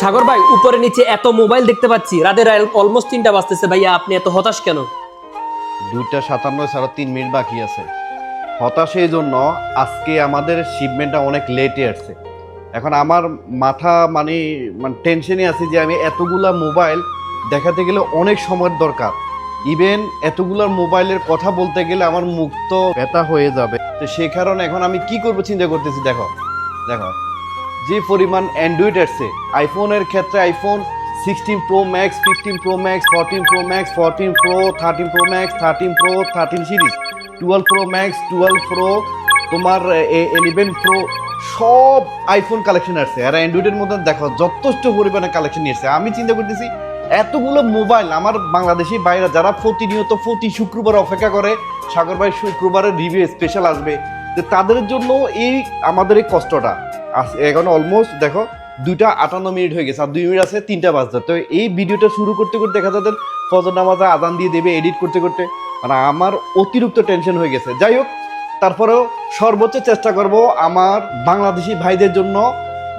সাগর ভাই, উপরে নিচে এত মোবাইল দেখতে পাচ্ছি রাতের অলমোস্ট তিনটা বাজতেছে ভাইয়া, আপনি এত হতাশ কেন? দুইটা সাতান্ন ছাড়া তিন মিনিট বাকি আছে। হতাশ এই জন্য আজকে আমাদের শিপমেন্টটা অনেক লেটে আসছে। এখন আমার মাথা মানে মানে টেনশনে আছে যে আমি এতগুলা মোবাইল দেখাতে গেলে অনেক সময়ের দরকার। ইভেন এতগুলা মোবাইলের কথা বলতে গেলে আমার মুক্ত ব্যথা হয়ে যাবে। তো সে কারণে এখন আমি কি করব চিন্তা করতেছি, দেখো দেখো। যে পরিমাণ অ্যান্ড্রয়েড আসছে আইফোনের ক্ষেত্রে iPhone sixteen pro max fifteen pro max fourteen pro max fourteen pro thirteen pro max thirteen pro thirteen series twelve pro max twelve pro তোমার এলিভেন প্রো সব আইফোন কালেকশন আসছে আর অ্যান্ড্রয়েডের মধ্যে দেখো, যথেষ্ট পরিমাণে কালেকশন নিয়ে আসছে আমি চিন্তা করতেছি, এতগুলো মোবাইল আমার বাংলাদেশি বাইরে, যারা প্রতিনিয়ত প্রতি শুক্রবার অপেক্ষা করে, সাগর ভাই শুক্রবারের রিভিউ স্পেশাল আসবে তাদের জন্য এই আমাদের এই কষ্টটা। এখন অলমোস্ট দেখো, দুইটা আটান্ন মিনিট হয়ে গেছে, আর দুই মিনিট আছে, তিনটা বাজতে। তো এই ভিডিওটা শুরু করতে করতে দেখা যাদের ফজর নামাজে আদান দিয়ে দেবে এডিট করতে করতে। মানে আমার অতিরিক্ত টেনশন হয়ে গেছে। যাই হোক, তারপরেও সর্বোচ্চ চেষ্টা করব আমার বাংলাদেশি ভাইদের জন্য,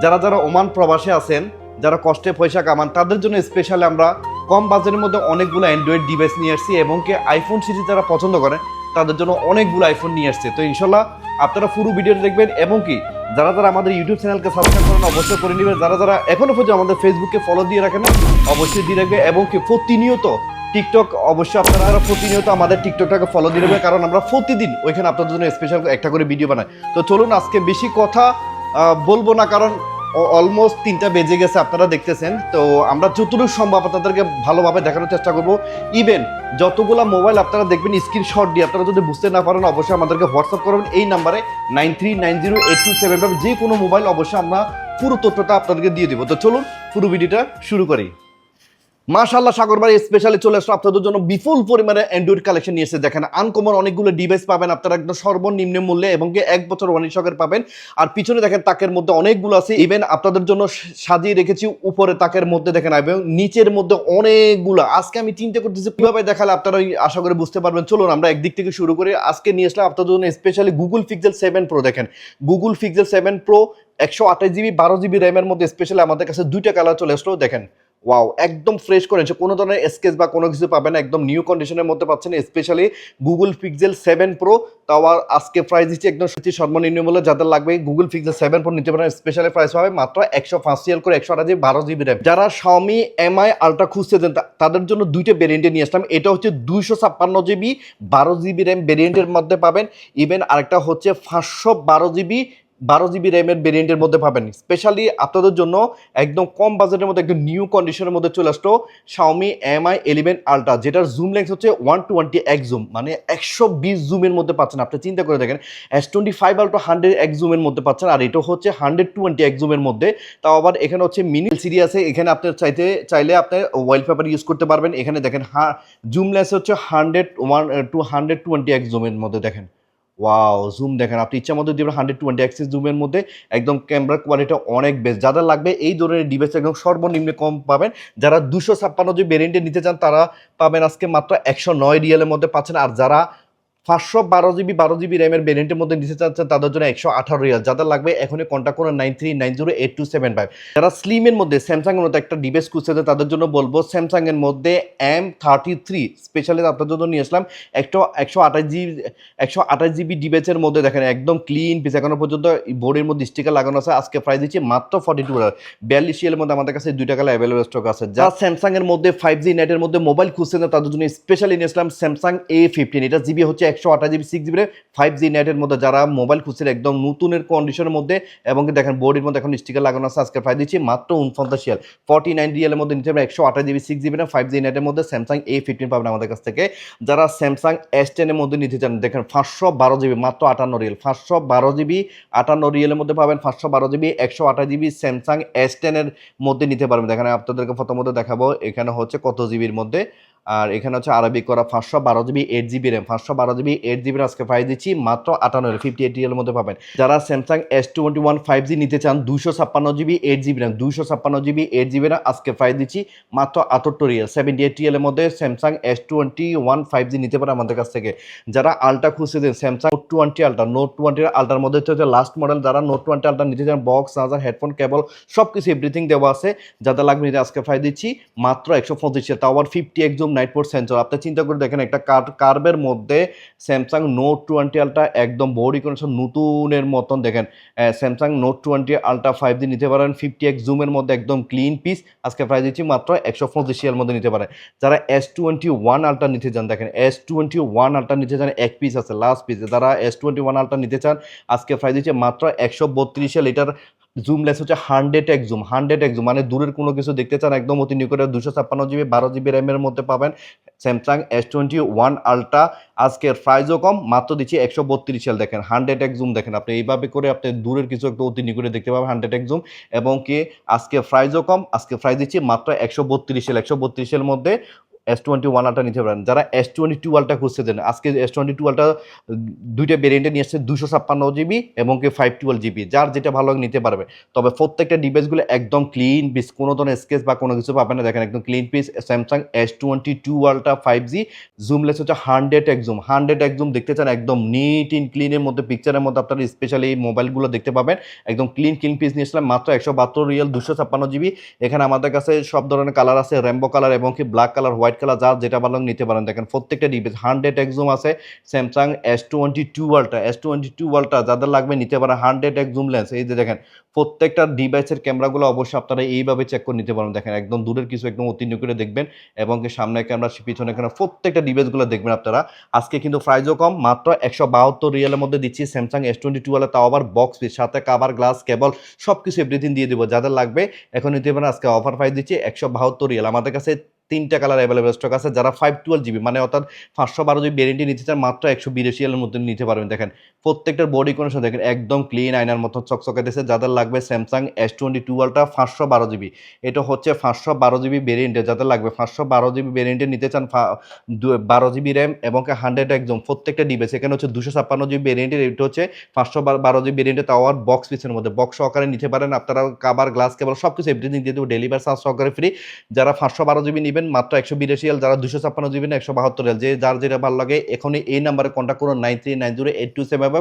যারা যারা ওমান প্রবাসে আছেন, যারা কষ্টে পয়সা কামান, তাদের জন্য স্পেশালি আমরা কম বাজেটের মধ্যে অনেকগুলো অ্যান্ড্রয়েড ডিভাইস নিয়ে আসছি, এবং কি আইফোন সিরিজ যারা পছন্দ করে, তাদের জন্য অনেকগুলো আইফোন নিয়ে আসছে। তো ইনশাল্লাহ আপনারা পুরো ভিডিওটা দেখবেন এবং কি যারা যারা আমাদের ইউটিউব চ্যানেলকে সাবস্ক্রাইব করেন, অবশ্যই করে নেবেন। যারা যারা এখনও পর্যন্ত আমাদের ফেসবুকে ফলো দিয়ে রাখেন অবশ্যই দিয়ে রাখবে এবং কি প্রতিনিয়ত টিকটক অবশ্যই আপনারা প্রতিনিয়ত আমাদের টিকটকটাকে ফলো দিয়ে দেবে কারণ আমরা প্রতিদিন ওইখানে আপনাদের জন্য স্পেশাল একটা করে ভিডিও বানাই। তো চলুন, আজকে বেশি কথা বলব না, কারণ অলমোস্ট তিনটা বেজে গেছে, আপনারা দেখতেছেন। তো আমরা যতটুকু সম্ভব আপনাদেরকে ভালোভাবে দেখানোর চেষ্টা করব। ইভেন যতগুলো মোবাইল আপনারা দেখবেন স্ক্রিনশট দিয়ে আপনারা যদি বুঝতে না পারেন, অবশ্যই আমাদেরকে হোয়াটসঅ্যাপ করবেন। এই নাম্বারে nine nine zero eight two seven যে কোনো মোবাইল অবশ্যই আমরা পুরো তথ্যটা আপনাদেরকে দিয়ে দিব। তো চলুন, পুরো ভিডিওটা শুরু করি। মাশাল্লাহ সাগর ভাই স্পেশালি চলে আসলো আপনাদের জন্য বিপুল পরিমাণে অ্যান্ড্রয়েড কালেকশন নিয়ে এসে দেখেন আনকমন অনেকগুলো ডিভাইস পাবেন আপনারা, একদম সর্বনিম্ন মূল্যে এবং এক বছর ওয়ানিশকের পাবেন। আর পিছনে দেখেন, তাকের মধ্যে অনেকগুলো আছে ইভেন আপনাদের জন্য সাজিয়ে রেখেছি উপরে তাকের মধ্যে দেখেন, এবং নিচের মধ্যে অনেকগুলো। আজকে আমি চিন্তা করতেছি, কীভাবে দেখালে আপনারা আশা করে বুঝতে পারবেন। চলুন আমরা একদিক থেকে শুরু করি আজকে নিয়ে আসলাম আপনাদের জন্য specially Google Pixel seven pro দেখেন। গুগল পিক্সেল সেভেন প্রো একশো আঠাশ জিবি বারো জিবি র্যামের মধ্যে স্পেশালি আমাদের কাছে দুইটা কালার চলে আসলো, দেখেন। ওয়াও একদম ফ্রেশ করেছে কোনো ধরনের স্কেচ বা কোনো কিছু পাবেন একদম নিউ কন্ডিশনের মধ্যে পাচ্ছেন specially Google Pixel seven pro তাও আর আজকে প্রাইস দিচ্ছে একদম সত্যি সর্বনিম্ন মূল্যে, যাদের লাগবে গুগল পিক্সেল সেভেন প্রো নিতে পারেন স্পেশালি প্রাইস হবে মাত্র একশো পাঁচ সিএল করে, একশো আঠাশ, বারো জিবি র্যাম যারা শাওমি এমআই আলট্রা খুঁজতেছেন তাদের জন্য দুইটা ভেরিয়েন্টে নিয়ে আসলাম। এটা হচ্ছে দুইশো ছাপ্পান্ন জিবি বারো জিবি র্যাম ভেরিয়েন্টের মধ্যে পাবেন। ইভেন আরেকটা হচ্ছে পাঁচশো বারো জিবি বারো জিবি র্যামের ভেরিয়েন্টের মধ্যে পাবেন। স্পেশালি আপনাদের জন্য একদম কম বাজেটের মধ্যে একদম নিউ কন্ডিশনের মধ্যে চলে আসলো শাওমি এমআই এলিভেন আলট্রা যেটার জুম লেন্স হচ্ছে ওয়ান টোয়েন্টি এক জুম মানে একশো বিশ জুমের মধ্যে পাচ্ছেন। আপনি চিন্তা করে দেখেন S twenty five ultra hundred এক জুমের মধ্যে পাচ্ছেন, আর এটা হচ্ছে হান্ড্রেড টোয়েন্টি এক জুমের মধ্যে। তাও আবার এখানে হচ্ছে মিনি সিরি আছে, এখানে আপনার চাইতে, চাইলে আপনি ওয়াইল পেপার ইউজ করতে পারবেন। এখানে দেখেন, হা জুম লেন্স হচ্ছে hundred one two hundred twenty এক জুমের মধ্যে দেখেন। ওয়াও জুম দেখেন, আপনি ইচ্ছা মতো দিবেন হান্ড্রেড টোয়েন্টি অ্যাক্সিস জুমের মধ্যে একদম ক্যামেরা কোয়ালিটি অনেক বেস্ট যাদের লাগবে এই ধরনের ডিভাইস একদম সর্বনিম্ন কম পাবেন। যারা দুশো ছাপ্পান্ন যে ভেরিয়েন্টে নিতে চান, তারা পাবেন আজকে মাত্র একশো নয় রিয়েলের মধ্যে পাচ্ছেন। আর যারা পাঁচশো বারো জিবি বারো জিবি র্যামের ভেরিয়েন্টের মধ্যে নিতে চাচ্ছেন তাদের জন্য একশো আঠারো রিয়াল। যাদের লাগবে এখনই কন্ট্যাক্ট করুন nine three nine zero eight two seven five. যারা স্লিমের মধ্যে স্যামসাংয়ের মধ্যে একটা ডিভাইস খুঁজছে তাদের জন্য বলব স্যামসাংয়ের মধ্যে এম থার্টি থ্রি স্পেশালি আপনাদের জন্য নিয়ে আসলাম। একটা একশো আঠাশ জিবি একশো আঠাশ জিবি ডিভাইসের মধ্যে দেখেন একদম ক্লিন পিস এখনও পর্যন্ত বোর্ডের মধ্যে স্টিকার লাগানো আছে। আজকে প্রাইস দিচ্ছি মাত্র ফর্টি টু ডলার বিয়াল্লিশ এর মধ্যে আমাদের কাছে দুইটা কালার অ্যাভেলেবল স্টক আছে। যারা স্যামসাংয়ের মধ্যে ফাইভ জি নেটের মধ্যে মোবাইল খুঁজছে তাদের জন্য স্পেশালি নিয়ে আসলাম স্যামসাং এ ফিফটিন এটা জিবি হচ্ছে একশো আঠাশ GB six GB five G নেটের মধ্যে যারা মোবাইল খুঁজছেন একদম নতুনের কন্ডিশনের মধ্যে এবং দেখেন বোর্ডের মধ্যে এখন স্টিকার লাগানো আছে, আজকে প্রাইস দিচ্ছি মাত্র উনপঞ্চাশ রিয়াল। ফর্টি নাইন রিয়ালের মধ্যে নিতে পারেন একশো আঠাশ GB six GB five G নেটের মধ্যে স্যামসাং এ ফিফটিন পাবেন আমাদের কাছ থেকে। যারা স্যামসাং এস টেনের মধ্যে নিতে চান, দেখেন পাঁচশো বারো জিবি, মাত্র আটান্ন রিয়েল। পাঁচশো বারো জিবি, আটান্ন রিয়েলের মধ্যে পাবেন পাঁচশো বারো জিবি, একশো আঠাশ জিবি স্যামসাং এস টেনের মধ্যে নিতে পারবেন। দেখেন আপনাদেরকে প্রথমত দেখাবো, এখানে হচ্ছে কত জিবির মধ্যে আর এখানে হচ্ছে আরবিক করা পাঁচশো বারো জিবি এইট জিবি র্যাম পাঁচশো বারো জিবি এইট জিবি আজকে প্রাইস দিচ্ছি মাত্র আটান্ন ফিফটি এইট এর মধ্যে পাবেন। যারা Samsung S twenty one five G নিতে চান দুশো ছাপ্পান্ন জিবি এইট জিবি র্যাম দুশো ছাপ্পান্ন জিবি এইট জিবি র্যাম আজকে প্রাইস দিচ্ছি মাত্র আটাত্তর রিয়াল সেভেন্টি এইট এর মধ্যে Samsung S twenty one five G নিতে পারে আমাদের কাছ থেকে। যারা আলট্রা খুঁজছেন Samsung note twenty ultra note twenty আলট্রার মধ্যে হচ্ছে লাস্ট মডেল যারা নোট টোয়েন্টি আলট্রা নিতে চান বক্স চার্জার হেডফোন কেবল সব কিছু এভরিথিং দেওয়া আছে। যাদের লাগবে নিতে আজকে প্রাইস দিচ্ছি মাত্র একশো পঁচিশে তাও আবার ফিফটি একদম নাইট পোর্ট সেন্সর। আপনি চিন্তা করে দেখেন, একটা কার, কার্ভের মধ্যে স্যামসাং নোট টোয়েন্টি আলট্রা একদম বডি কন্ডিশন নতুনের মতন দেখেন। Samsung note twenty ultra five নিতে পারেন ফিফটি এক্স জুমের মধ্যে একদম ক্লিন পিস আজকে প্রাইস দিচ্ছি মাত্র একশো পঁচিশ এর মধ্যে নিতে পারেন। যারা এস টোয়েন্টি ওয়ান আলট্রা নিতে চান, দেখেন এস টোয়েন্টি ওয়ান আলট্রা নিতে চান, এক পিস আছে লাস্ট পিস যারা এস টোয়েন্টি ওয়ান আলট্রা নিতে চান, আজকে প্রাইস দিচ্ছে মাত্র একশো বত্রিশে লিটার জুম লেস হচ্ছে হান্ড্রেড এক জুম হান্ড্রেড এক জুম মানে দূরের কোনো কিছু দেখতে চান, একদম অতি নিকটে দুশো ছাপ্পান্ন জিবি বারো জিবি র্যামের মধ্যে পাবেন Samsung S twenty one ultra আজকের প্রাইসও কম, মাত্র দিচ্ছি একশো বত্রিশ সাল দেখেন হান্ড্রেড এক জুম দেখেন আপনি। এইভাবে করে আপনি দূরের কিছু একটু অতি নিকটে দেখতে পাবেন হান্ড্রেড এক জুম এবং কি আজকে প্রাইসও কম আজকে প্রাইস দিচ্ছি মাত্র একশো বত্রিশ সাল একশো বত্রিশের মধ্যে। এস টোয়েন্টি ওয়ান আলটা নিতে পারেন। যারা এস টোয়েন্টি টু আলটা খুঁজতে দেন, আজকে এস টোয়েন্টি টু আলটা দুইটা ভেরিয়েন্টে নিয়ে আসছে দুশো ছাপ্পান্ন জিবি এবং কি ফাইভ টুয়েলভ জিবি যার যেটা ভালো নিতে পারবে। তবে প্রত্যেকটা ডিভাইসগুলো একদম ক্লিন পিস কোনো ধরনের স্কেচ বা কোনো কিছু পাবেন না। দেখেন একদম clean piece Samsung S twenty two ultra five G zoom lens হচ্ছে হান্ড্রেড একজুম হান্ড্রেড একজুম দেখতে চান, একদম নিট ইন ক্লিনের মধ্যে পিকচারের মধ্যে আপনারা স্পেশালি এই মোবাইলগুলো দেখতে পাবেন। একদম ক্লিন ক্লিন পিস নিয়েছিলাম মাত্র একশো বাহাত্তর রিয়েল দুশো ছাপ্পান্ন জিবি এখানে আমাদের কাছে সব ধরনের কালার আছে র্যাম্বো কালার এবং কি ব্ল্যাক কালার হোয়াইট কালার যার যেটা ভালো নিতে পারেন। দেখেন প্রত্যেকটা ডিভাইস, হান্ড্রেড একজুম আছে, Samsung S twenty two ultra S twenty two ultra যাদের লাগবে নিতে পারেন হান্ড্রেড এক জুম লেন্স এই যে দেখেন, প্রত্যেকটা ডিভাইসের ক্যামেরাগুলো অবশ্যই আপনারা এইভাবে চেক করে নিতে পারেন। দেখেন একদম দূরের কিছু একদম অতি করে দেখবেন এবং সামনে ক্যামেরা পিছনে ক্যামেরা প্রত্যেকটা ডিভাইসগুলো দেখবেন আপনারা। আজকে কিন্তু প্রাইসও কম, মাত্র একশো বাহাত্তর রিয়ালের মধ্যে দিচ্ছি স্যামসাং এস টোয়েন্টি টু আলে তাও আবার বক্স পিস সাথে কাভার গ্লাস কেবল সব কিছু এভরিথিং দিয়ে দেবো। যাদের লাগবে এখন নিতে পারেন, আজকে অফার প্রাইস দিচ্ছি একশো বাহাত্তর রিয়াল। আমাদের কাছে তিনটা কালার অ্যাভেলেবেল স্টক আছে, যারা ফাইভ টুয়েলভ জিবি মানে অর্থাৎ পাঁচশো বারো জিবি ভ্যারেন্টি নিতে চান, মাত্র একশো বিরাশি এলের মধ্যে নিতে পারবেন। দেখেন প্রত্যেকটার বডি কন্ডিশন দেখেন, একদম ক্লিন আয়নার মতো চকচকাইতেছে যাদের লাগবে স্যামসাং এস টোয়েন্টি টু আলটা পাঁচশো বারো জিবি এটা হচ্ছে পাঁচশো বারো জিবি ভ্যারিয়েন্টে যাদের লাগবে পাঁচশো বারো জিবি ভ্যারিয়েন্টে নিতে চান বারো জিবি র্যাম এবং হান্ড্রেড একদম প্রত্যেকটা ডিভাইস এখানে হচ্ছে দুশো ছাপ্পান্ন জিবি ভ্যারিয়েন্টের এটা হচ্ছে পাঁচশো বারো জিবি ভ্যারিয়েন্টে তাও আর বক্স পিসের মধ্যে। বক্স সহকারে নিতে পারেন, আপনারা কাবার গ্লাস কেবল সব কিছু এভরিথিং দিয়ে দেবো ডেলিভার চার্জ সহকারে ফ্রি যারা পাঁচশো বারো জিবি নেবেন মাত্র একশো বিরাশি এল যারা দুশো ছাপ্পান্ন জিবি না একশো বাহাত্তর এল যে যার যেটা ভালো লাগে, এখনই এই নাম্বারে কন্ট্যাক্ট করুন, nine three nine zero eight two seven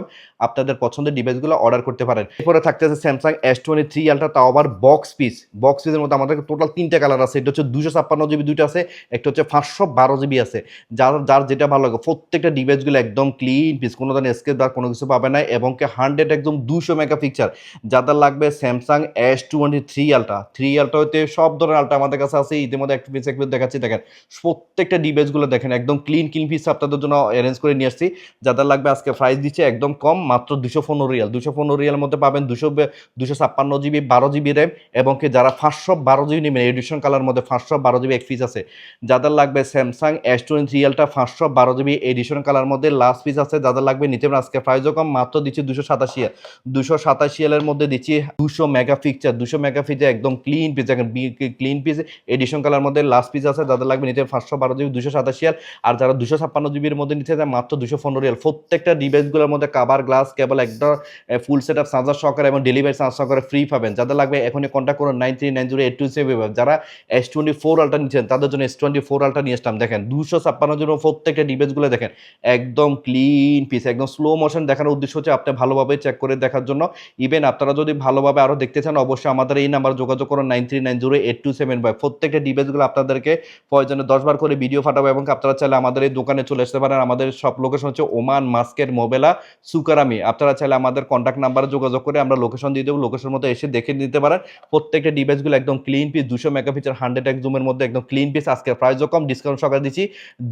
আপনাদের পছন্দের ডিভাইসগুলো অর্ডার করতে পারেন। এরপরে থাকতেছে স্যামসাং এস টোয়েন্টি থ্রি আলটা তাও আবার বক্স পিস বক্স পিসের মধ্যে আমাদের টোটাল তিনটা কালার আছে। এটা হচ্ছে দুশো ছাপ্পান্ন জিবি দুইটা আছে, একটা হচ্ছে পাঁচশো বারো জিবি আছে। যার যার যেটা ভালো লাগে, প্রত্যেকটা ডিভাইসগুলো একদম ক্লিন পিস কোনো ধরনের স্কেচ বা কোনো কিছু পাবে না, এবং কি হান্ড্রেড একদম দুশো মেগা পিকচার যাদের লাগবে Samsung S twenty three ultra three ultra হতে সব ধরনের আলটা আমাদের কাছে আছে, ইতিমধ্যে একটা পিস পিস দেখাচ্ছি। দেখেন, প্রত্যেকটা ডিভাইসগুলো দেখেন, একদম ক্লিন ক্লিন পিস আপনাদের জন্য অ্যারেঞ্জ করে নিয়ে আসছি। যাদের লাগবে আজকে প্রাইস দিচ্ছে একদম কম, মাত্র দুশো পনেরো রিয়াল। দুশো পনেরো রিয়ালের মধ্যে পাবেন দুশো দুশো ছাপ্পান্ন জিবি, বারো জিবি র্যাম এবং কি যারা পাঁচশো বারো জিবি নেবেন এডিশন কালার মধ্যে পাঁচশো বারো জিবি এক পিস আছে। যাদের লাগবে স্যামসাং এস টোয়েন্টি রিয়ালটা পাঁচশো বারো জিবি এডিশন কালার মধ্যে লাস্ট পিস আছে। যাদের লাগবে নিতে পারেন, আজকে প্রাইসও কম, মাত্র দিচ্ছি দুশো সাতাশি দুশো সাতাশি এর মধ্যে দিচ্ছি দুশো মেগা পিকচার দুশো মেগা পিকচার একদম clean piece clean piece edition colour মধ্যে লাস্ট পিস আছে, যাদের লাগবে নিতে পাঁচশো বারো জিবি দুশো সাতাশি আর আর যারা দুশো ছাপ্পান্ন জিবির মধ্যে নিতে চায় মাত্র দুশো পনেরো রিয়াল প্রত্যেকটা ডিভাইসগুলোর মধ্যে কাবার গ্লাস কেবল একদম ফুল সেট আপ চার্জার সহকারে এবং ডেলিভারি চার্জ সহকারে ফ্রি পাবেন। যাদের লাগবে এখনই কন্ট্যাক্ট করুন nine three nine zero eight two seven যারা এস টোয়েন্টি ফোর আলটা নিচ্ছেন, তাদের জন্য এস টোয়েন্টি ফোর আলটা নিয়ে আসলাম। দেখেন দুশো ছাপ্পান্ন জন্য প্রত্যেকটা ডিভাইসগুলো দেখেন, একদম ক্লিন পিস একদম স্লো মোশন দেখানোর উদ্দেশ্য হচ্ছে আপনি ভালোভাবে চেক করে দেখার জন্য। ইভেন আপনারা যদি ভালোভাবে আরও দেখতে চান, অবশ্যই আমাদের এই নাম্বার যোগাযোগ করুন, nine three nine zero eight two seven five প্রত্যেকটা ডিভাইসগুলো আপনাদেরকে প্রয়োজনে দশবার করে ভিডিও ফাটাবো এবং আপনারা চাইলে আমাদের এই দোকানে চলে আসতে পারেন। আমাদের সব লোকেশন হচ্ছে ওমান মাস্কেট মোবেলা, সুকারামি। আপনারা চাইলে আমাদের কন্ট্যাক্ট নাম্বারে যোগাযোগ করে আমরা লোকেশন দিয়ে দেবো লোকেশন মতো এসে দেখে নিতে পারেন। প্রত্যেকটা ডিভাইসগুলো একদম ক্লিন পিস দুশো মেগা মেগাপিচার হান্ড্রেড এক জুমের মধ্যে একদম ক্লিন পিস আজকে প্রাইসও কম ডিসকাউন্ট সকালে দিচ্ছি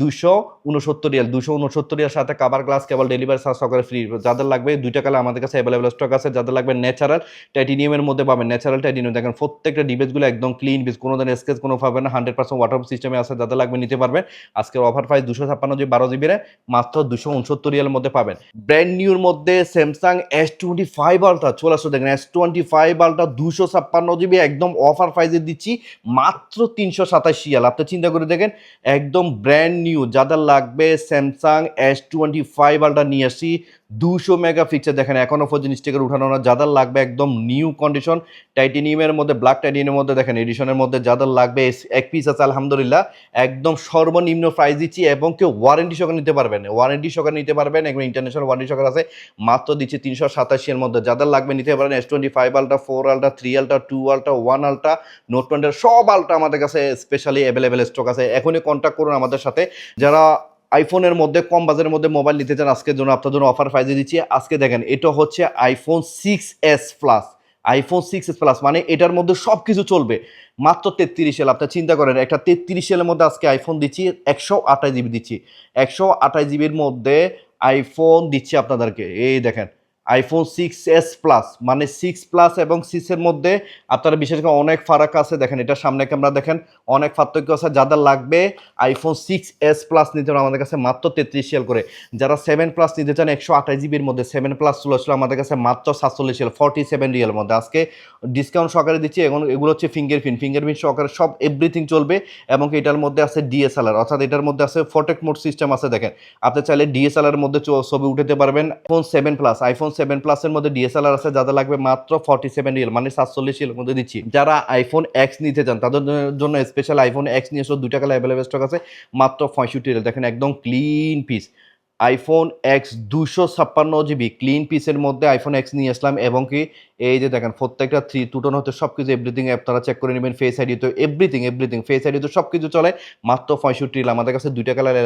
দুশো উনসত্তর রিয়াল। দুশো উনসত্তর রিয়াল সাথে cover glass cable delivery charge সকালে ফ্রি যাদের লাগবে, দুইটা কালার আমাদের কাছে অ্যাভেলেবল স্টক আছে। যাদের লাগবে ন্যাচারাল টাইটেনিয়ামের মধ্যে পাবেন। ন্যাচারাল টাইটেনিয়াম দেখেন প্রত্যেকটা ডিভাইসগুলো একদম ক্লিন পিস কোনো ধরনের স্কেচ কোনো পাবেন না হান্ড্রেড পার্সেন্ট ওয়াটার সিস্টেমে আছে যাদের লাগবে, নিতে পারবেন। আজকের অফার প্রাইস দুশো ছাপ্পান্ন জিবি বারো জিবি মাত্র দুশো উনসত্তর রিয়ালের মধ্যে পাবেন। ব্র্যান্ড নিউর মধ্যে Samsung S twenty five ultra চলে আসো দেখেন এস টোয়েন্টি ফাইভ আলট্রা দুশো ছাপ্পান্ন জিবি, একদম অফার প্রাইসে দিচ্ছি, মাত্র তিনশো সাতাশ রিয়াল। আপনি চিন্তা করে দেখেন, একদম ব্র্যান্ড নিউ যাদের লাগবে Samsung S twenty five ultra নিয়ে আসি দুশো মেগা পিক্সেল দেখেন, এখনও পর্যন্ত স্টিকার উঠানো না যাদের লাগবে একদম নিউ কন্ডিশন টাইটেনিয়ামের মধ্যে ব্ল্যাক টাইটেনিয়ামের মধ্যে দেখেন এডিশনের মধ্যে যাদের লাগবে এক পিস আছে, আলহামদুলিল্লাহ, একদম সর্বনিম্ন প্রাইস দিচ্ছি এবং কেউ ওয়ারেন্টি সকাল নিতে পারবেন ওয়ারেন্টি সহকারে নিতে পারবেন এবং ইন্টারন্যাশনাল ওয়ারেন্টি সহকারে আছে, মাত্র দিচ্ছি তিনশো সাতাশি এর মধ্যে যাদের লাগবে নিতে পারেন S twenty five ultra four ultra three ultra two ultra one ultra note টোয়েন্টির সব আলটা আমাদের কাছে স্পেশালি অ্যাভেলেবেল স্টক আছে। এখনই কন্ট্যাক্ট করুন আমাদের সাথে। যারা আইফোনের মধ্যে, কম বাজারের মধ্যে মোবাইল নিতে চান, আজকের জন্য আপনার জন্য অফার প্রাইজে দিচ্ছি। আজকে দেখেন, এটা হচ্ছে iPhone six S plus iPhone six S plus মানে এটার মধ্যে সব কিছু চলবে। মাত্র তেত্রিশ এল আপনার চিন্তা করেন, একটা তেত্রিশ এলের মধ্যে আজকে আইফোন দিচ্ছি, একশো আঠাশ জিবি দিচ্ছি। একশো আঠাশ জিবির মধ্যে আইফোন দিচ্ছি আপনাদেরকে। এই দেখেন আইফোন সিক্স এস প্লাস মানে সিক্স প্লাস এবং সিক্সের মধ্যে আপনারা বিশেষ করে অনেক ফারাক আছে, দেখেন এটা সামনে ক্যামেরা দেখেন, অনেক পার্থক্য আছে, যাদের লাগবে আইফোন সিক্স এস প্লাস নিতে হবে আমাদের কাছে মাত্র তেত্রিশ সেল করে। যারা সেভেন প্লাস নিতে চান, একশো আঠাশ জিবির মধ্যে সেভেন প্লাস চলে আসলো আমাদের কাছে মাত্র সাতচল্লিশ সেল ফর্টি সেভেন রিয়েল মধ্যে। আজকে ডিসকাউন্ট সহকারে দিচ্ছি এবং এগুলো হচ্ছে ফিঙ্গারপ্রিন্ট ফিঙ্গারপ্রিন্ট সহকারে সব এভরিথিং চলবে এবং এটার মধ্যে আছে ডিএসএলআর অর্থাৎ এটার মধ্যে আছে ফটেক মোড সিস্টেম আছে, দেখেন। আপনি চাইলে ডিএসএলআর মধ্যে ছবি উঠাতে পারবেন iPhone seven plus iPhone seven প্লাসের মধ্যে ডিএসএলআর আছে, যাদের লাগবে মাত্র ফর্টি সেভেন রিয়েল মানে সাতচল্লিশ রিয়েল মধ্যে দিচ্ছি। যারা আইফোন এক্স নিতে চান, তাদের জন্য স্পেশাল আইফোন এক্স নিয়ে এসে, দুই কালার অ্যাভেলেবল স্টক আছে, মাত্র পঁয়ষট্টি রিয়েল দেখেন একদম ক্লিন পিস আইফোন এক্স দুশো ছাপ্পান্ন জিবি ক্লিন পিসের মধ্যে আইফোন এক্স নিয়ে আসলাম এবং কি, এই যে দেখেন, প্রত্যেকটা থ্রি টুটন হতে সব কিছু এভরিথিং অ্যাপ তারা চেক করে নেবেন ফেস আইডি তো এভরিথিং এভরিথিং ফেস আইডি তো সব কিছু চলে। মাত্র পঁয়ষট্টি আমাদের কাছে দুইটা কালার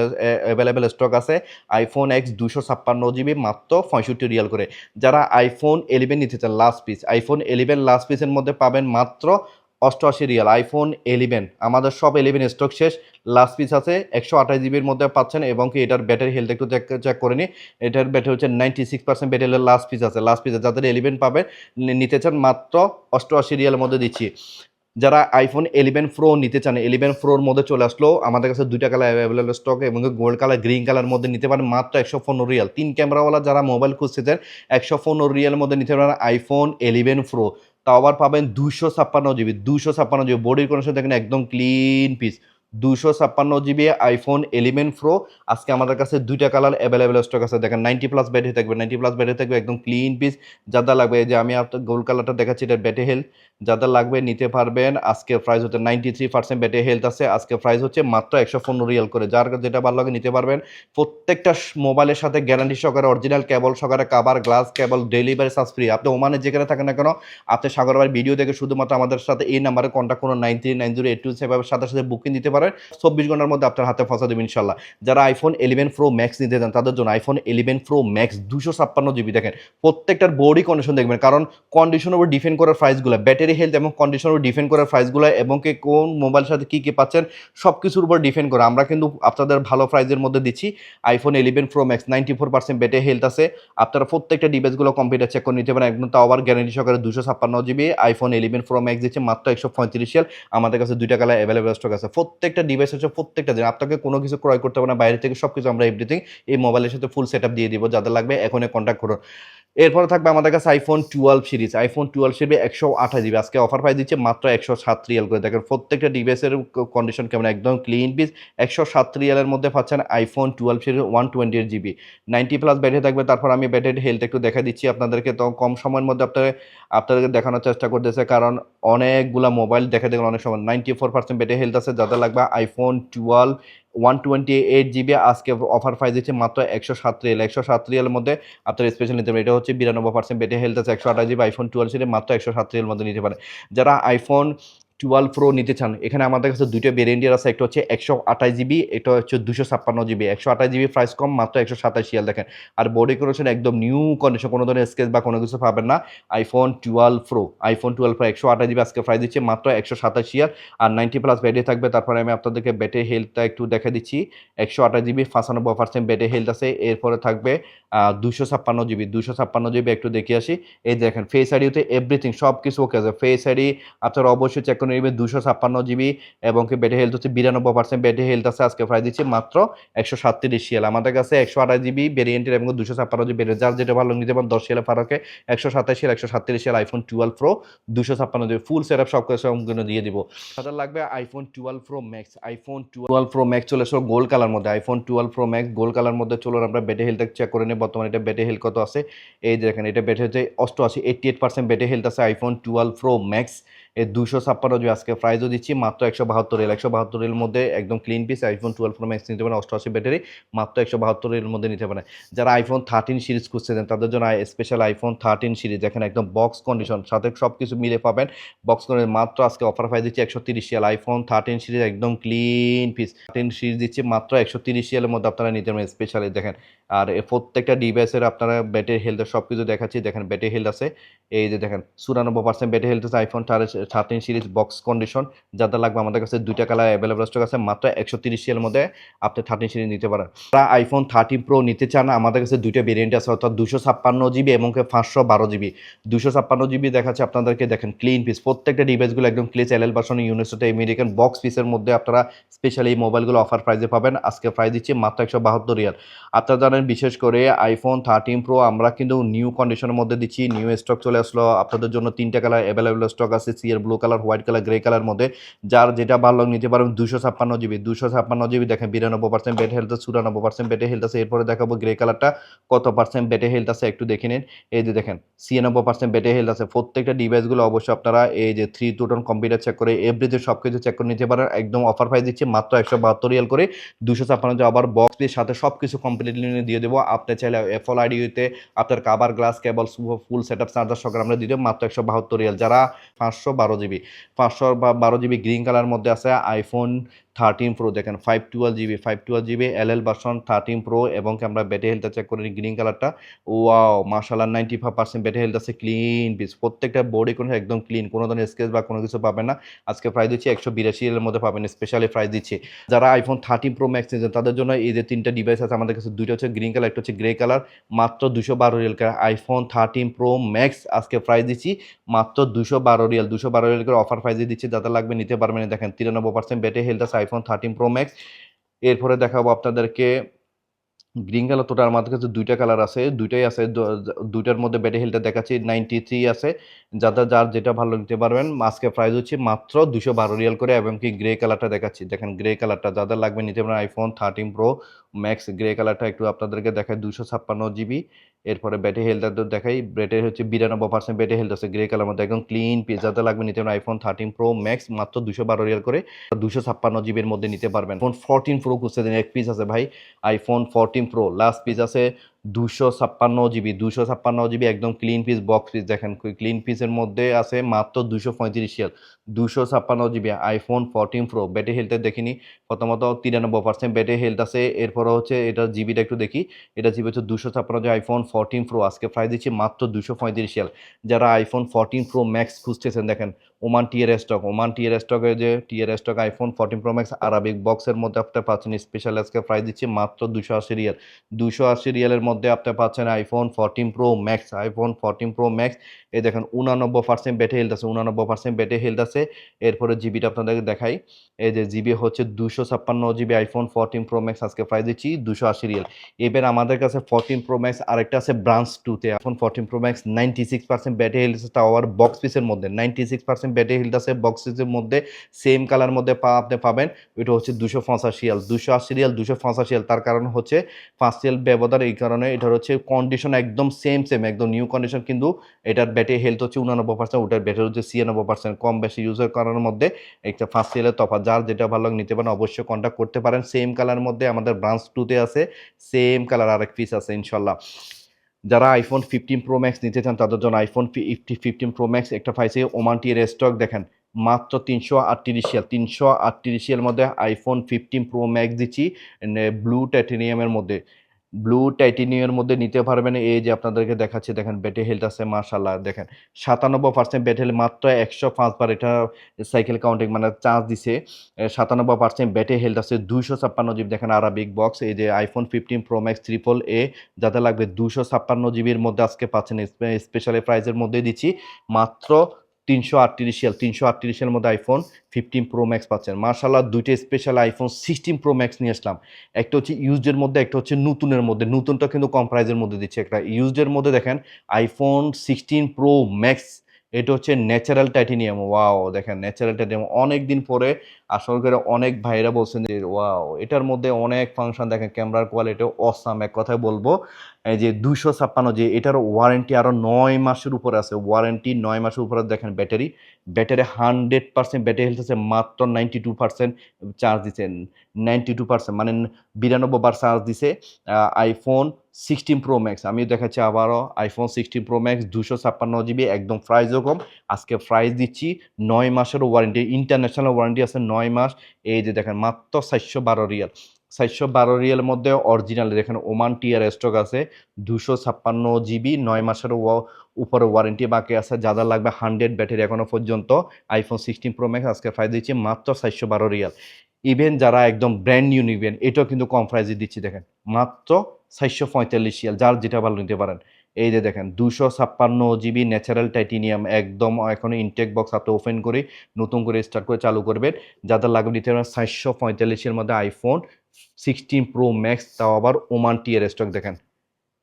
অ্যাভেলেবেল স্টক আছে আইফোন এক্স দুশো ছাপ্পান্ন জিবি, মাত্র পঁয়ষট্টি রিয়াল করে। যারা আইফোন এলেভেন নিতে চান last piece iPhone eleven last পিসের মধ্যে পাবেন মাত্র অষ্টআশি রিয়াল আইফোন এলেভেন আমাদের সব এলেভেন স্টক শেষ। লাস্ট পিস আছে, একশো আঠাশ জিবির মধ্যে পাচ্ছেন এবং কি এটার ব্যাটারি হেলথ একটু চেক চেক করে নিই এটার ব্যাটারি হচ্ছে নাইনটি সিক্স পার্সেন্ট ব্যাটারির লাস্ট পিস আছে। লাস্ট পিস যাদের এলেভেন পাবেন নিতে চান মাত্র অষ্টআশি রিয়ালের মধ্যে দিচ্ছি। যারা আইফোন এলেভেন প্রো নিতে চান এলেভেন প্রোর মধ্যে চলে আসলো, আমাদের কাছে দুইটা কালার অ্যাভেলেবল স্টক এবং গোল্ড কালার গ্রিন কালার মধ্যে নিতে পারেন মাত্র একশো পনেরো রিয়াল। তিন ক্যামেরাওয়ালা যারা মোবাইল খুঁজতে চান একশো পনেরো রিয়ালের মধ্যে নিতে পারেন আইফোন এলেভেন প্রো তাও আবার পাবেন দুশো ছাপ্পান্ন জিবি দুশো ছাপ্পান্ন জিবি। বডির কন্ডিশন দেখেন একদম ক্লিন পিস দুশো ছাপ্পান্ন জিবি আইফোন এলিভেন প্রো আজকে আমাদের কাছে দুইটা কালার অ্যাভেলেবেল স্টক আছে। দেখেন নাইনটি প্লাস ব্যাটারি থাকবে। নাইনটি প্লাস ব্যাটারি থাকবে একদম ক্লিন পিস যাদের লাগবে যে আমি আপনার গোল্ড কালারটা দেখাচ্ছি, এটা ব্যাটারি হেলথ যাদের লাগবে নিতে পারবেন। আজকে প্রাইস হচ্ছে ninety three percent battery health আছে। আজকে প্রাইস হচ্ছে মাত্র একশো পনেরো রিয়াল করে। যার যেটা ভালো লাগে নিতে পারবেন। প্রত্যেকটা মোবাইলের সাথে গ্যারান্টি সহকারে অরিজিনাল কেবল সহকারে cover glass cable delivery charge free আপনি ওমানে যেখানে থাকেন না কেন, আপনি সাগরবার ভিডিও দেখে শুধুমাত্র আমাদের সাথে এই নাম্বারে কন্ট্যাক্ট করুন। Nine three nine zero eight two seven সাথে সাথে বুকিং দিতে পারেন চব্বিশ ঘণ্টার মধ্যে আপনার হাতে ফসা দেবেন ইনশাল্লাহ যারা আইফোন ইলেভেন প্রো ম্যাক্স নিতে চান, তাদের জন্য আইফোন ইলেভেন প্রো ম্যাক্স দুশো ছাপ্পান্ন জিবি দেখেন। প্রত্যেকটার বডি কন্ডিশন দেখবেন, কারণ কন্ডিশন উপর ডিফেন্ড করার প্রাইসগুলো ব্যাটারি হেলথ এবং কন্ডিশন উপর ডিফেন্ড করার প্রাইসগুলো এবং কে কোন মোবাইলের সাথে কী কী পাচ্ছেন সব কিছুর উপর ডিফেন্ড করে। আমরা কিন্তু আপনাদের ভালো প্রাইজের মধ্যে দিচ্ছি। IPhone eleven pro max ninety four percent battery health আছে। আপনারা প্রত্যেকটা ডিভাইসগুলো কম্পিউটার চেক করে নিতে পারেন। একদম তাও আবার গ্যারান্টি সহকারে দুশো ছাপ্পান্ন GB iPhone eleven pro max দিচ্ছে মাত্র একশো পঁয়ত্রিশ আমাদের কাছে দুইটা কালার অ্যাভেলেবল স্টক আছে। প্রত্যেকটা ডিভাইস হচ্ছে প্রত্যেকটা দিন। আপনাকে কোনো কিছু ক্রয় করতে হবে না, বাইরে থেকে সব কিছু আমরা এভরিথিং এই মোবাইলের সাথে ফুল সেট দিয়ে দিব, যাদের লাগবে এখনই কন্ট্যাক্ট করুন। এরপরে থাকবে আমাদের কাছে iPhone twelve series iPhone twelve series একশো আঠাশ জিবি আজকে অফার প্রাইস দিচ্ছে মাত্র একশো সাত রিয়াল করে। দেখেন প্রত্যেকটা ডিভাইসের কন্ডিশন কেমন? একদম ক্লিন পিস একশো সাত রিয়ালের মধ্যে পাচ্ছেন iPhone twelve series one twenty GB ninety plus battery থাকবে। তারপর আমি ব্যাটারি হেলথ একটু দেখা দিচ্ছি আপনাদেরকে। তো কম সময়ের মধ্যে আপনাদের আপনাদেরকে দেখানোর চেষ্টা করতেছে। কারণ অনেকগুলা মোবাইল দেখা দেখুন অনেক সময় ninety four percent battery health আছে। যাদের লাগবে iPhone twelve one twenty eight GB আজকে অফার প্রাইস দিচ্ছে মাত্র একশো সাত রিয়াল একশো সাত রিয়ালের মধ্যে আপনার স্পেশাল নিতে পারেন। এটা হচ্ছে বিরানব্বই পার্সেন্ট বেটে হেলথ আছে একশো আঠাশ জিবি আইফোন টুয়েলভ সিরিজ মাত্র একশো সাত রিয়ালের মধ্যে নিতে পারে। যারা আইফোন টুয়েলভ প্রো নিতে চান, এখানে আমাদের কাছে দুইটা ভেরিয়েন্টের আছে, একটা হচ্ছে একশো আঠাশ জিবি এটা হচ্ছে দুশো ছাপ্পান্ন জিবি একশো আঠাশ জিবি প্রাইস কম, মাত্র একশো সাতাশ রিয়াল দেখেন। আর বডি কন্ডিশন একদম নিউ কন্ডিশন কোনো ধরনের স্কেচ বা কোনো কিছু পাবেন না। IPhone twelve pro iPhone twelve pro একশো আঠাশ জিবি আজকে প্রাইস দিচ্ছে, মাত্র একশো সাতাশ রিয়াল। আর নাইনটি প্লাস ব্যাটারি থাকবে, তারপরে আমি আপনাদেরকে ব্যাটারি হেলথটা একটু দেখা দিচ্ছি। একশো আঠাশ জিবি পঁচানব্বই পার্সেন্ট ব্যাটারি হেলথ আছে, এরপরে থাকবে দুশো ছাপ্পান্ন জিবি দুশো ছাপ্পান্ন জিবি একটু দেখে আসি। এই দেখেন ফেস আইডিতে এভরিথিং সব কিছু ওকে আছে। ফেস আইডি আপনারা অবশ্যই চেক নেবেন দুশো ছাপ্পান্ন জিবি এবং কি ব্যাটারি হেলথ হচ্ছে বিরানব্বই পার্সেন্ট ব্যাটারি হেলথ আছে। আজকে প্রায় দিচ্ছি মাত্র একশো সাতত্রিশ শিয়াল আমাদের কাছে একশো আঠাশ জিবি ভেরিয়েন্টের এবং দুশো ছাপ্পান্ন জিবি যার যেটা ভালো, নিতে পারেন দশ শিয়ালে ফারাকে। একশো সাতাশ শিয়াল একশো সাতত্রিশ শিয়াল আইফোন টুয়েলভ প্রো দুশো ছাপ্পান্ন জিবি। ফুল সেট আপ সব কিছু দিয়ে দিব। তাদের লাগবে iPhone twelve pro max iPhone twelve pro max চলে এসো গোল্ড কালার মধ্যে। IPhone twelve pro max gold colour মধ্যে চলুন আমরা ব্যাটারি হেলথ চেক করে নিই। বর্তমানে এটা ব্যাটারি হেলথ কত আছে? এই দেখেন, এটা ব্যাটারি হচ্ছে অষ্টআশি eighty eight percent battery health আছে আইফোন টুয়েলভ প্রো ম্যাক্স এই দুশো ছাপ্পান্ন জিবি আজকে প্রাইজও দিচ্ছি, মাত্র একশো বাহাত্তর এল একশো বাহাত্তর এর মধ্যে একদম clean piece iPhone twelve pro max নিতে পারেন, অষ্টআশি ব্যাটারি, মাত্র একশো বাহাত্তর এর মধ্যে নিতে পারেন। যারা আইফোন থার্টিন সিরিজ খুঁজছেন তাদের জন্য স্পেশাল আইফোন থার্টিন সিরিজ এখানে একদম বক্স কন্ডিশন সাথে সব কিছু মিলে পাবেন। বক্স করে মাত্র আজকে অফার পাই দিচ্ছি একশো তিরিশ সিএল আইফোন থার্টিন সিরিজ একদম ক্লিন পিস থার্টিন সিরিজ দিচ্ছি মাত্র একশো তিরিশ সিএলের মধ্যে আপনারা নিতে পারেন স্পেশালি দেখেন। আর প্রত্যেকটা ডিভাইসের আপনারা ব্যাটারি হেলথ সব কিছু দেখাচ্ছি, দেখেন ব্যাটারি হেলথ আছে। এই যে দেখেন, চুরানব্বই পার্সেন্ট ব্যাটারি হেলথ আছে iPhone thirteen series box condition যাদের লাগবে আমাদের কাছে দুইটা কালার অ্যাভেলেবল স্টক আছে, মাত্র একশো তিরিশ সিএল মধ্যে আপনি থার্টিন সিরিজ নিতে পারেন। যারা আইফোন থার্টি প্রো নিতে চান, আমাদের কাছে দুইটা ভেরিয়েন্ট আছে, অর্থাৎ দুশো ছাপ্পান্ন জিবি এবং পাঁচশো বারো জিবি। দুশো ছাপ্পান্ন জিবি দেখাচ্ছে আপনাদেরকে, দেখেন ক্লিন পিস প্রত্যেকটা ডিভাইসগুলো একদম ক্লিস এল এল ভার্সন ইউনিসোতে আমেরিকান বক্স পিসের মধ্যে আপনারা স্পেশালি এই মোবাইলগুলো অফার প্রাইজে পাবেন। আজকে প্রাইস দিচ্ছি মাত্র একশো বাহাত্তর রিয়াল। আপনারা জানেন, বিশেষ করে আইফোন থার্টিন প্রো আমরা কিন্তু নিউ কন্ডিশনের মধ্যে দিচ্ছি নিউ স্টক চলে আসলো, আপনাদের জন্য তিনটা কালার অ্যাভেলেবল স্টক আছে সিএর blue colour white colour grey colour মধ্যে যার যেটা ভালো নিতে পারবেন দুশো ছাপ্পান্ন জিবি দুশো ছাপ্পান্ন জিবি দেখেন, বিরানব্বই পার্সেন্ট বেটে হেলথ চুরানব্বই পার্সেন্ট বেটে হেলথ আছে। এরপরে দেখাবো গ্রে কালারটা কত পার্সেন্ট বেটে হেলথ আছে একটু দেখে নিন। এই যে দেখেন, ছিয়ানব্বই পার্সেন্ট বেটে হেলথ আছে। প্রত্যেকটা ডিভাইসগুলো অবশ্যই আপনারা এই যে three two ton computer check করে এভরিথিং সব কিছু চেক করে নিতে পারেন। একদম অফার প্রাইস দিচ্ছে মাত্র একশো বাহাত্তর রিয়াল করে। দুশো ছাপ্পান্ন আবার বক্স দিয়ে সাথে সব কিছু কমপ্লিটলি দিয়ে দেবো। আপনি চাইলে এফল আইডিতে আপনার cover glass cable full set up charger সকাল আমরা দিয়ে দেবো। মাত্র একশো বাহাত্তর রিয়াল। যারা পাঁচশো বারো জিবি পাঁচশো বা বারো জিবি গ্রিন কালার মধ্যে আছে আইফোন থার্টিন প্রো দেখেন five twelve GB five twelve GB L L version thirteen pro এবং আমরা ব্যাটারি হেলথ চেক করে নিই গ্রিন কালারটা ওয়াও মার্শাল্লাহ ninety five percent battery health আছে ক্লিন পিস প্রত্যেকটা বোর্ডে কোনো একদম ক্লিন কোনো ধরনের স্কেচ বা কোনো কিছু পাবেন না। আজকে প্রাইস দিচ্ছি একশো বিরাশি এর মধ্যে পাবেন স্পেশালি প্রাইস দিচ্ছি। যারা আইফোন থার্টিন প্রো ম্যাক্স নিয়েছেন, তাদের জন্য এই যে তিনটা ডিভাইস আছে, আমাদের কাছে দুইটা হচ্ছে গ্রিন কালার একটা হচ্ছে গ্রে কালার মাত্র দুশো বারো রিয়াল আইফোন থার্টিন প্রো ম্যাক্স আজকে প্রাইস দিচ্ছি, মাত্র দুশো বারো রিয়াল দুশো বারো রিয়াল করে অফার প্রাইসে দিচ্ছি, যাদের লাগবে নিতে পারবেন। দেখেন, তিরানব্বই পার্সেন্ট ব্যাটারি হেলথ আছে আইফোন থার্টিন প্রো ম্যাক্স এরপরে দেখাবো আপনাদেরকে গ্রিন কালার তোটা আমাদের কাছে দুইটা কালার আছে। দুইটাই আছে দুইটার মধ্যে ব্যাটারি হেলথ দেখাচ্ছি নাইনটি থ্রি আছে। যাদের যার যেটা ভালো নিতে পারবেন, আজকে প্রাইস হচ্ছে মাত্র দুশো বারো রিয়াল করে এবং কি গ্রে কালারটা দেখাচ্ছি। দেখেন গ্রে কালারটা যাদের লাগবে নিতে পারেন iPhone thirteen pro max grey কালারটা একটু আপনাদেরকে দেখায় দুশো ছাপ্পান্ন জিবি এরপরে ব্যাটারি হেলথ দেখাই ব্যাটারি হচ্ছে বিরানব্বই পার্সেন্ট ব্যাটারি হেলথ আছে গ্রে কালার মধ্যে একদম ক্লিন যাদের লাগবে নিতে পারেন আইফোন থার্টিন প্রো ম্যাক্স মাত্র দুশো বারো রিয়াল করে দুশো ছাপ্পান্ন জিবির মধ্যে নিতে পারবেন। ফোন ফোরটিন প্রো খুঁজতে দিন, এক পিস আছে ভাই iPhone fourteen pro last piece আছে দুশো ছাপ্পান্ন জিবি দুশো ছাপ্পান্ন জিবি একদম ক্লিন পিস বক্স পিস দেখেন ক্লিন পিসের মধ্যে আছে মাত্র দুশো পঁয়ত্রিশ শিয়াল দুশো ছাপ্পান্ন GB iPhone fourteen pro battery হেলথের দেখিনি। প্রথমত তিরানব্বই পার্সেন্ট ব্যাটারি হেলথ আছে এরপরে হচ্ছে এটা জিবিটা একটু দেখি। এটা জিবি হচ্ছে দুশো ছাপ্পান্ন যে আইফোন ফোরটিন প্রো আজকে প্রাইস দিচ্ছি মাত্র দুশো পঁয়ত্রিশ শিয়াল যারা আইফোন ফোরটিন প্রো ম্যাক্স খুঁজতেছেন, দেখেন Oman tier stock Oman tier স্টকের যে tier stock iPhone fourteen pro max Arabic বক্সের মধ্যে আপনি পাচ্ছেন স্পেশাল আজকে প্রাইস দিচ্ছি মাত্র দুশো আশি রিয়াল। দুশো আশি রিয়ালের মধ্যে আপনি পাচ্ছেন iPhone fourteen pro max iPhone fourteen pro max এই দেখেন, উনানব্বই পার্সেন্ট ব্যাটারি হেলথ আছে, উনানব্বই পার্সেন্ট ব্যাটারি হেলথ আছে। এরপরে জিবিটা আপনাদেরকে দেখাই। এই যে জিবি হচ্ছে দুশো ছাপ্পান্ন GB iPhone fourteen pro max আজকে প্রাইস দিচ্ছি দুশো আশি রিয়াল। এবার আমাদের কাছে ফোরটিন প্রো ম্যাক্স আরেকটা আছে ব্রাঞ্চ টুতে এখন fourteen pro max ninety six percent battery health আছে আবার বক্স পিসের মধ্যে। Ninety six percent battery health আছে বক্স পিসের মধ্যে। সেম কালার মধ্যে পা আপনি পাবেন ওইটা হচ্ছে দুশো পঁচাশি রিয়াল। দুশো আশি রিয়াল দুশো পঁচাশি রিয়াল। তার কারণ হচ্ছে ফার্স্ট রিয়াল ব্যবধান এই কারণে, এটার হচ্ছে কন্ডিশন একদম সেম সেম একদম নিউ কন্ডিশন কিন্তু এটার ব্যাটারি হেলথ হচ্ছে উনানব্বই পার্সেন্ট ওটার ব্যাটারি হচ্ছে ছিয়ানব্বই পার্সেন্ট কম বেশি ইউজের করার মধ্যে একটা ফার্স্ট সেলের তফাৎ। যার যেটা ভালো নিতে পারেন, অবশ্যই কন্ট্যাক্ট করতে পারেন। সেম কালার মধ্যে আমাদের ব্রাঞ্চ টুতে আছে সেম কালার আরেক পিস আছে ইনশাল্লাহ। যারা আইফোন ফিফটিন প্রো ম্যাক্স নিতে চান, তাদের জন্য iPhone fifty fifteen pro max একটা পাইছে ওমান টিয়ের স্টক দেখেন, মাত্র তিনশো আটত্রিশ শিয়াল তিনশো আটত্রিশ শিয়াল মধ্যে আইফোন ফিফটিন প্রো ম্যাক্স দিচ্ছি ব্লু টাইটেনিয়ামের মধ্যে। ব্লু টাইটেনিয়ামের মধ্যে নিতে পারবেন। এই যে আপনাদেরকে দেখাচ্ছি, দেখেন ব্যাটারি হেলথ আছে মার্শাল্লাহ দেখেন, সাতানব্বই পার্সেন্ট ব্যাটারি মাত্র একশো পাঁচবার এটা সাইকেল কাউন্টিং মানে চার্জ দিছে। সাতানব্বই পার্সেন্ট ব্যাটারি হেলথ আছে, দুইশো ছাপ্পান্ন জিবি। দেখেন আরাবিক বক্স এই যে iPhone fifteen pro max triple A যাতে লাগবে দুশো ছাপ্পান্ন জিবির মধ্যে আজকে পাচ্ছেন। স্পেশালি প্রাইজের মধ্যে দিচ্ছি। মাত্র তিনশো আটত্রিশ এল, তিনশো আটত্রিশের মধ্যে আইফোন ফিফটিন প্রো ম্যাক্স পাচ্ছেন। মার্শাল্লাহ দুইটা special iPhone sixteen pro max নিয়ে আসলাম। একটা হচ্ছে ইউজডের মধ্যে, একটা হচ্ছে নতুনের মধ্যে। নতুনটা কিন্তু কম প্রাইজের মধ্যে দিচ্ছে। একটা ইউজডের মধ্যে দেখেন আইফোন সিক্সটিন প্রো ম্যাক্স এটা হচ্ছে ন্যাচারাল টাইটেনিয়াম ওয়াও দেখেন ন্যাচারাল টাইটেনিয়াম অনেক দিন পরে আসল করে অনেক ভাইরা বলছেন যে ওয়াও এটার মধ্যে অনেক ফাংশন দেখেন ক্যামেরার কোয়ালিটি অসাম এক কথায় বলব। এই যে দুশো ছাপ্পান্ন, যে এটার ওয়ারেন্টি আরও নয় মাসের উপরে আছে ওয়ারেন্টি নয় মাসের উপরে, দেখেন battery battery hundred percent battery health আছে মাত্র নাইনটি টু পার্সেন্ট চার্জ দিচ্ছেন। নাইনটি টু পার্সেন্ট মানে বিরানব্বই বার চার্জ দিছে আইফোন সিক্সটিন প্রো ম্যাক্স আমি দেখাচ্ছি আবারও আইফোন সিক্সটিন প্রো ম্যাক্স দুশো ছাপ্পান্ন জিবি একদম প্রাইসও কম আজকে প্রাইস দিচ্ছি নয় মাসের ওয়ারেন্টি ইন্টারন্যাশনাল ওয়ারেন্টি আছে নয় মাস। এই যে দেখেন, মাত্র সাতশো বারো রিয়াল। সাতশো বারো রিয়ালের মধ্যে অরিজিনাল দেখেন ওমান টিয়ার স্টক আছে দুশো ছাপ্পান্ন জিবি নয় মাসের উপরে ওয়ারেন্টি বাকি আছে যাদের লাগবে হান্ড্রেড ব্যাটারি এখনও পর্যন্ত আইফোন সিক্সটিন প্রো ম্যাক্স আজকে প্রাইস দিচ্ছি মাত্র চারশো বারো রিয়াল। ইভেন যারা একদম ব্র্যান্ড নিউ নিবেন, এটাও কিন্তু কম প্রাইসে দিচ্ছি, দেখেন, মাত্র চারশো পঁয়তাল্লিশ রিয়াল, যার যেটা ভালো নিতে পারেন। এই যে দেখেন, দুশো ছাপ্পান্ন জিবি ন্যাচারাল টাইটেনিয়াম একদম এখন ইনটেক বক্স আপনি ওপেন করে নতুন করে স্টার্ট করে চালু করবেন। যাদের লাগবে নিতে পারেন, চারশো পঁয়তাল্লিশের মধ্যে আইফোন সিক্সটিন প্রো ম্যাক্স তাও আবার ওমান টিয়ার স্টক দেখেন।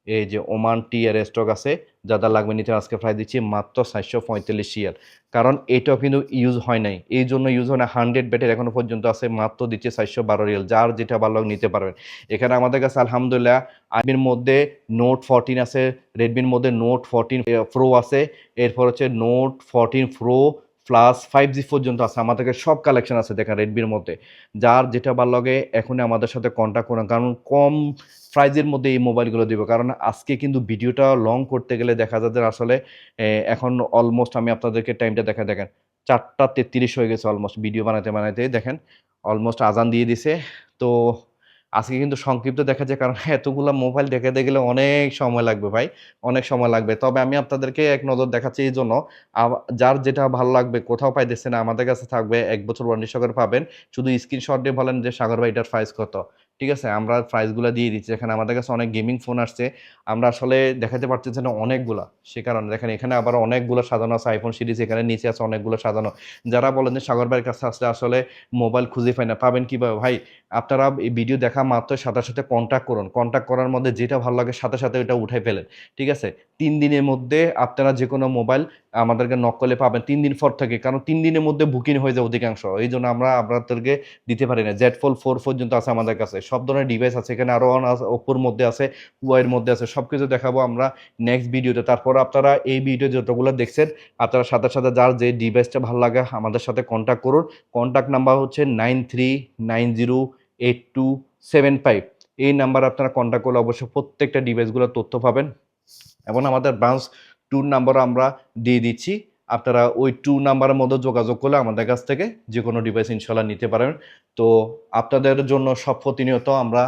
এই যে ওমান টিয়ার স্টক আছে যাদের লাগবে নিতে আজকে প্রায় দিচ্ছি মাত্র চারশো পঁয়তাল্লিশ ইয়ার কারণ এটাও কিন্তু ইউজ হয় নাই। এই জন্য ইউজ হয় না হান্ড্রেড ব্যাটের এখনও পর্যন্ত আছে, মাত্র দিচ্ছে চারশো বারো রিয়াল, যার যেটা ভালো নিতে পারবেন। এখানে আমাদের কাছে আলহামদুলিল্লাহ আইবির মধ্যে নোট ফোরটিন আছে রেডমির মধ্যে নোট ফোরটিন প্রো আছে, এরপর হচ্ছে Note fourteen pro plus five G পর্যন্ত আছে আমাদের সব কালেকশন আছে দেখেন রেডমির মধ্যে। যার যেটা ভালো লাগে, এখনই আমাদের সাথে কন্ট্যাক্ট করুন, কারণ কম প্রাইজের মধ্যে এই মোবাইলগুলো দিব। কারণ আজকে কিন্তু ভিডিওটা লং করতে গেলে দেখা যাচ্ছে যে আসলে এখন অলমোস্ট আমি আপনাদেরকে টাইমটা দেখা, দেখেন চারটা তেত্রিশ হয়ে গেছে অলমোস্ট ভিডিও বানাতে বানাতে দেখেন অলমোস্ট আজান দিয়ে দিছে। তো আজকে কিন্তু সংক্ষিপ্ত দেখা যায়, কারণ এতগুলো মোবাইল দেখাতে দেখলে অনেক সময় লাগবে ভাই, অনেক সময় লাগবে। তবে আমি আপনাদেরকে এক নজর দেখাচ্ছি এই জন্য যার যেটা ভালো লাগবে, কোথাও পাইতেছে না, আমাদের কাছে থাকবে, এক বছর ওয়ারেন্টি সহকারে পাবেন। শুধু স্ক্রিনশট দিয়ে বলেন যে সাগর ভাই এটার প্রাইস কত। ঠিক আছে? আমরা প্রাইসগুলো দিয়ে দিচ্ছি। এখানে আমাদের কাছে অনেক গেমিং ফোন আসছে। আমরা আসলে দেখাতে পারতেছি না অনেকগুলা। সে কারণে দেখেন, এখানে আবার অনেকগুলো সাজানো আছে। আইফোন সিরিজ এখানে নিচে আছে অনেকগুলো সাজানো। যারা বলেন যে সাগর ভাইয়ের কাছে আসলে আসলে মোবাইল খুঁজে পায় না, পাবেন কীভাবে? ভাই, আপনারা এই ভিডিও দেখা মাত্র সাথে সাথে কন্ট্যাক্ট করুন। কন্ট্যাক্ট করার মধ্যে যেটা ভালো লাগে সাথে সাথে ওটা উঠাই ফেলেন। ঠিক আছে? তিন দিনের মধ্যে আপনারা যে কোনো মোবাইল আমাদেরকে নক করলে পাবেন তিন দিন পর থেকে, কারণ তিন দিনের মধ্যে বুকিং হয়ে যায় অধিকাংশ। এই জন্য আমরা আপনাদেরকে দিতে পারি না। জেড ফোল ফোর পর্যন্ত আছে আমাদের কাছে। সব ধরনের ডিভাইস আছে, এখানে আরও আছে, ওপোর মধ্যে আছে হুয়াইয়ের মধ্যে আছে সব কিছু দেখাবো আমরা নেক্সট ভিডিওতে তারপর আপনারা এই ভিডিও যতগুলো দেখছেন, আপনারা সাথে সাথে যার যে ডিভাইসটা ভালো লাগে, আমাদের সাথে কন্ট্যাক্ট করুন। কন্ট্যাক্ট নাম্বার হচ্ছে nine three nine zero eight two seven five এই নাম্বার আপনারা কন্ট্যাক্ট করলে অবশ্যই প্রত্যেকটা ডিভাইসগুলোর তথ্য পাবেন এবং আমাদের ব্রাঞ্চ ট্যুর নাম্বার আমরা দিয়ে দিচ্ছি। আপনারা ওই টু নাম্বারের মধ্যে যোগাযোগ করলে আমাদের কাছ থেকে যে কোনো ডিভাইস ইনশাল্লাহ নিতে পারেন। তো আপনাদের জন্য সব প্রতিনিয়ত আমরা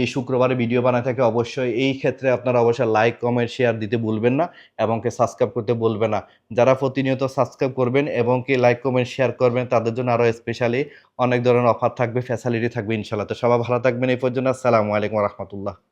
এই শুক্রবারে ভিডিও বানায় থাকি। অবশ্যই এই ক্ষেত্রে আপনারা অবশ্যই লাইক কমেন্ট শেয়ার দিতে ভুলবেন না এবং কি সাবস্ক্রাইব করতে ভুলবেন না। যারা প্রতিনিয়ত সাবস্ক্রাইব করবেন এবং কি লাইক কমেন্ট শেয়ার করবেন, তাদের জন্য আরও স্পেশালি অনেক ধরনের অফার থাকবে ফ্যাসিলিটি থাকবে ইনশাল্লাহ তো সবাই ভালো থাকবেন। এই পর্যন্ত আসসালামু আলাইকুম রহমতুল্লাহ।